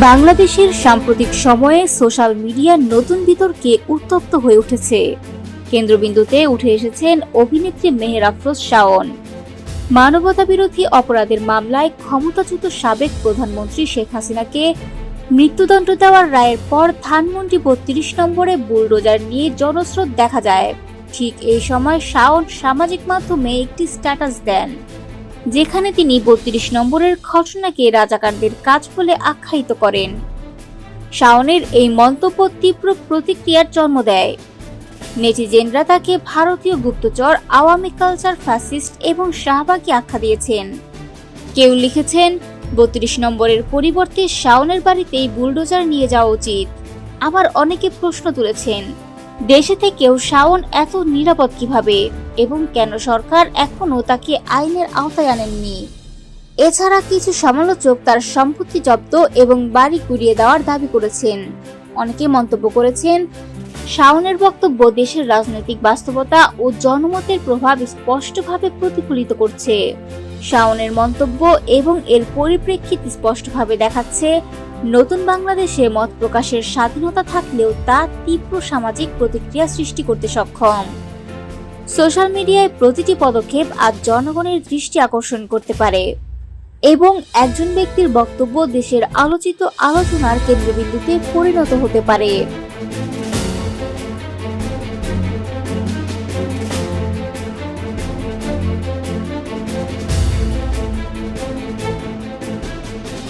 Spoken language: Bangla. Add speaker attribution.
Speaker 1: বাংলাদেশের সাম্প্রতিক সময়ে সোশ্যাল মিডিয়ার নতুন বিতর্কে উত্তপ্ত হয়ে উঠেছে। কেন্দ্রবিন্দুতে উঠে এসেছেন অভিনেত্রী মেহের আফরোজ শাওন। মানবতা বিরোধী অপরাধের মামলায় ক্ষমতাচ্যুত সাবেক প্রধানমন্ত্রী শেখ হাসিনাকে মৃত্যুদণ্ড দেওয়ার রায়ের পর ধানমন্ডি বত্রিশ নম্বরে বুলডোজার নিয়ে জনস্রোত দেখা যায়। ঠিক এই সময় শাওন সামাজিক মাধ্যমে একটি স্ট্যাটাস দেন। যেখানে তিনি বত্রিশ নম্বরের ঘটনাকে রাজাকারদের কাজ বলে আখ্যায়িত করেন। শাওনের এই মন্তব্য তীব্র প্রতিক্রিয়ার জন্ম দেয়। নেটিজেনরা তাকে ভারতীয় গুপ্তচর, আওয়ামী কালচার ফ্যাসিস্ট এবং শাহবাগী আখ্যা দিয়েছেন। কেউ লিখেছেন, বত্রিশ নম্বরের পরিবর্তে শাওনের বাড়িতেই বুলডোজার নিয়ে যাওয়া উচিত। আবার অনেকে প্রশ্ন তুলেছেন, দেশে থেকেও শাওন এত নিরাপদ কীভাবে? এবং কেন সরকার এখনও তাকে আইনের আওতায় আনেননি? এছাড়া কিছু সমালোচক তার সম্পত্তি জব্দ এবং বাড়ি কুড়িয়ে দেওয়ার দাবি করেছেন। অনেকে মন্তব্য করেছেন, শাওনের বক্তব্য দেশের রাজনৈতিক বাস্তবতা ও জনমতের প্রভাব স্পষ্টভাবে প্রতিফলিত করছে। শাওনের মন্তব্য এবং এর পরিপ্রেক্ষিত স্পষ্টভাবে দেখাচ্ছে, নতুন বাংলাদেশে মত প্রকাশের স্বাধীনতা থাকলেও তা তীব্র সামাজিক প্রতিক্রিয়া সৃষ্টি করতে সক্ষম। সোশ্যাল মিডিয়ায় প্রতিটি পদক্ষেপ আজ জনগণের দৃষ্টি আকর্ষণ করতে পারে। এবং একজন ব্যক্তির বক্তব্য দেশের আলোচিত আলোচনার কেন্দ্রবিন্দুতে পরিণত হতে পারে।